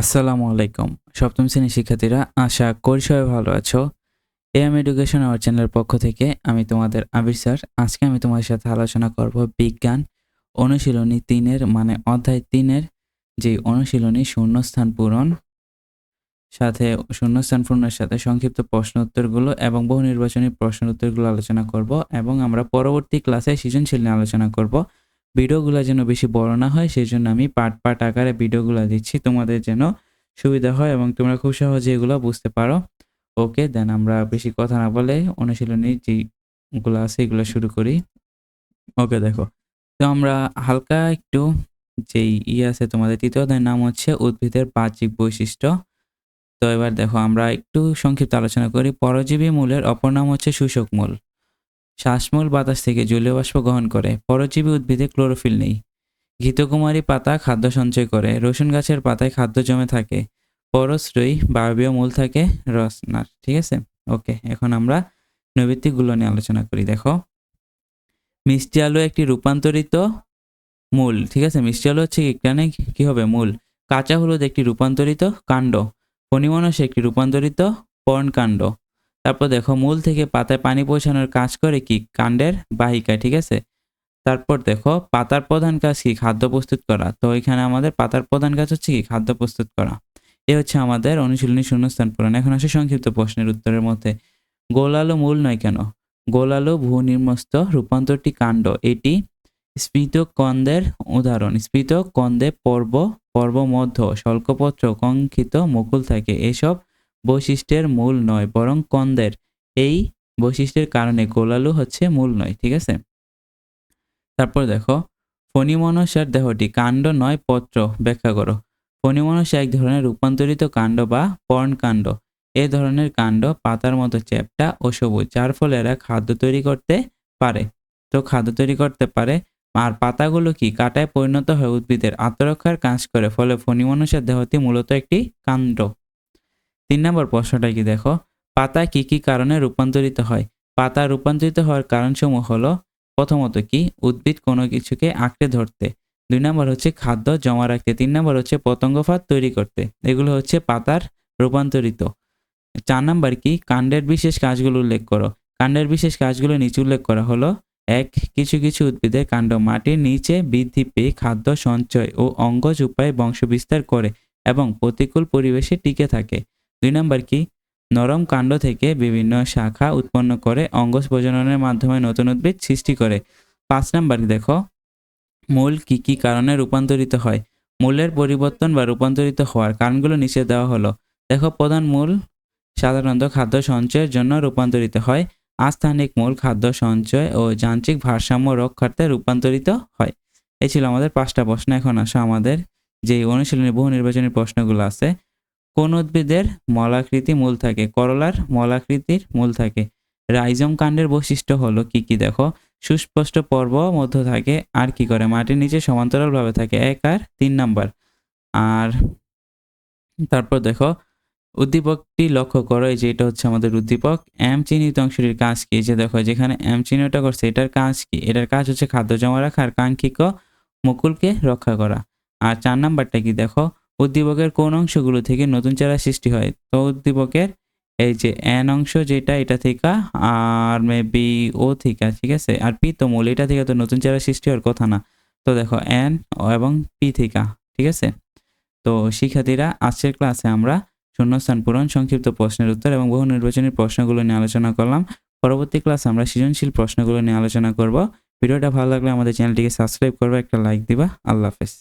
আসসালামু আলাইকুম। সপ্তম শ্রেণির শিক্ষার্থীরা, আশা করি সবাই ভালো আছো। এম এডুকেশন আওয়ার চ্যানেলের পক্ষ থেকে আমি তোমাদের আবির স্যার। আজকে আমি তোমাদের সাথে আলোচনা করব বিজ্ঞান অনুশীলনী তিনের মানে অধ্যায় তিনের, যে অনুশীলনী শূন্যস্থান পূরণ, সাথে শূন্যস্থান পূরণের সাথে সংক্ষিপ্ত প্রশ্ন উত্তরগুলো এবং বহু নির্বাচনী প্রশ্ন উত্তরগুলো আলোচনা করব এবং আমরা পরবর্তী ক্লাসে সৃজনশীল নিয়ে আলোচনা করব। ভিডিওগুলো যেন বেশি বড় না হয় সেই জন্য আমি পার্ট পার্ট আকারে ভিডিওগুলো দিচ্ছি। তোমাদের যেন সুবিধা হয় এবং তোমরা খুব সহজে এগুলো বুঝতে পারো। ওকে, দেন আমরা বেশি কথা না বলে অনুশীলনী যেগুলো আছে এগুলো শুরু করি। ওকে, দেখো। তো আমরা হালকা একটু যেই ই আছে তোমাদের তৃতীয় নাম হচ্ছে উদ্ভিদের বাহ্যিক বৈশিষ্ট্য। তো এবার দেখো, আমরা একটু সংক্ষিপ্ত আলোচনা করি। পরজীবী মূলের অপর নাম হচ্ছে শোষক মূল। শ্বাসমূল বাতাস থেকে জলীয় বাষ্প গ্রহণ করে। পরজীবী উদ্ভিদে ক্লোরোফিল নেই। ঘৃতকুমারী পাতা খাদ্য সঞ্চয় করে। রসুন গাছের পাতায় খাদ্য জমে থাকে। পরশ্রয়ী বায়বীয় মূল থাকে রসনার ঠিক আছে? ওকে, এখন আমরা নৈবিত্তিকগুলো নিয়ে আলোচনা করি। দেখো। মিষ্টি আলু একটি রূপান্তরিত মূল, ঠিক আছে? মিষ্টি আলু হচ্ছে এখানে কি হবে? মূল। কাঁচা হলুদ একটি রূপান্তরিত কাণ্ড। ফণিমনস একটি রূপান্তরিত পর্ণকাণ্ড। তারপর দেখো মূল থেকে পাতায় পানি পৌঁছানোর কাজ করে কি? কাণ্ডের বাহিকা, ঠিক আছে? তারপর দেখো পাতার প্রধান কাজ কি? খাদ্য প্রস্তুত করা। তো এখানে আমাদের পাতার প্রধান কাজ হচ্ছে কি? খাদ্য প্রস্তুত করা। এ হচ্ছে আমাদের অনুশীলনী শূন্যস্থান পূরণ। এখন আসে সংক্ষিপ্ত প্রশ্নের উত্তরের মধ্যে। গোলালো মূল নয় কেন? গোলালো ভূনির্মস্ত রূপান্তরটি কাণ্ড। এটি স্ফীত কন্দের উদাহরণ। স্ফীত কন্দে পর্ব পর্ব মধ্য স্বল্পপত্র কঙ্কিত, মুকুল থাকে। এসব বৈশিষ্ট্যের মূল নয়, বরং কন্দের। এই বৈশিষ্ট্যের কারণে গোলালু হচ্ছে মূল নয়, ঠিক আছে? তারপর দেখো ফণিমনসার দেহটি কাণ্ড নয়, পত্র ব্যাখ্যা করো। ফণিমনসা এক ধরনের রূপান্তরিত কাণ্ড বা পর্ণকাণ্ড। এ ধরনের কাণ্ড পাতার মতো চ্যাপ্টা ও সবুজ, যার ফলে এরা খাদ্য তৈরি করতে পারে। তো খাদ্য তৈরি করতে পারে, আর পাতাগুলো কি কাটায় পরিণত হয় উদ্ভিদের আত্মরক্ষার কাজ করে, ফলে ফণিমনসার দেহটি মূলত একটি কাণ্ড। তিন নম্বর প্রশ্নটা কি দেখো? পাতা কি কি কারণে রূপান্তরিত হয়? পাতা রূপান্তরিত হওয়ার কারণসমূহ হলো, প্রথমত কি? উদ্ভিদ কোনো কিছুকে আঁকড়ে ধরতে। দুই নম্বর হচ্ছে খাদ্য জমা রাখতে। তিন নম্বর হচ্ছে পতঙ্গ পতঙ্গফাত তৈরি করতে। এগুলো হচ্ছে পাতার রূপান্তরিত। চার নম্বর কি? কাণ্ডের বিশেষ কাজগুলো উল্লেখ করো। কাণ্ডের বিশেষ কাজগুলো নিচে উল্লেখ করা হলো, এক, কিছু কিছু উদ্ভিদের কাণ্ড মাটির নিচে বৃদ্ধি পেয়ে খাদ্য সঞ্চয় ও অঙ্গজ উপায়ে বংশবিস্তার করে এবং প্রতিকূল পরিবেশে টিকে থাকে। দুই নম্বর কি? নরম কাণ্ড থেকে বিভিন্ন শাখা উৎপন্ন করে অঙ্গজ প্রজননের মাধ্যমে নতুন উদ্ভিদ সৃষ্টি করে। পাঁচ নাম্বার দেখো? মূল কি কি কারণে রূপান্তরিত হয়? মূলের পরিবর্তন বা রূপান্তরিত হওয়ার কারণগুলো নিচে দেওয়া হলো। দেখো, প্রধান মূল সাধারণত খাদ্য সঞ্চয়ের জন্য রূপান্তরিত হয়। আস্থানিক মূল খাদ্য সঞ্চয় ও যান্ত্রিক ভারসাম্য রক্ষার্থে রূপান্তরিত হয়। এই ছিল আমাদের পাঁচটা প্রশ্ন। এখন আসো আমাদের যে অনুশীলনী, বহু নির্বাচনী প্রশ্নগুলো আছে। কোন উদ্ভিদের মলাকৃতি মূল থাকে? করলার মলাকৃতির মূল থাকে। রাইজম কাণ্ডের বৈশিষ্ট্য হলো কি কি? দেখো, সুস্পষ্ট পর্ব মধ্য থাকে, আর কি করে? মাটির নিচে সমান্তরালভাবে থাকে, এক আর তিন নাম্বার। আর তারপর দেখো, উদ্দীপকটি লক্ষ্য করো, এই যে এটা হচ্ছে আমাদের উদ্দীপক। এম চিহ্নিত অংশটির কাজ কি? যে দেখো, যেখানে এম চিহ্নটা করছে, এটার কাজ কি? এটার কাজ হচ্ছে খাদ্য জমা রাখা আর কাঙ্ক্ষিক মুকুলকে রক্ষা করা। আর চার নাম্বারটা কি? দেখো উদ্দীপকের কোন অংশগুলো থেকে নতুন চারা সৃষ্টি হয়? তো উদ্দীপকের এই যে এন অংশ যেটা, এটা থেকে আর মেবি ও থেকে, ঠিক আছে? আর পি তো মূল, এটা থেকে তো নতুন চারা সৃষ্টি হওয়ার কথা না। তো দেখো এন এবং পি থেকে, ঠিক আছে? তো শিক্ষার্থীরা, আজকের ক্লাসে আমরা শূন্যস্থান পূরণ, সংক্ষিপ্ত প্রশ্নের উত্তর এবং বহু নির্বাচনী প্রশ্নগুলো নিয়ে আলোচনা করলাম। পরবর্তী ক্লাসে আমরা সৃজনশীল প্রশ্নগুলো নিয়ে আলোচনা করব। ভিডিওটা ভালো লাগলে আমাদের চ্যানেলটিকে সাবস্ক্রাইব করবে, একটা লাইক দিবা। আল্লাহ হাফেজ।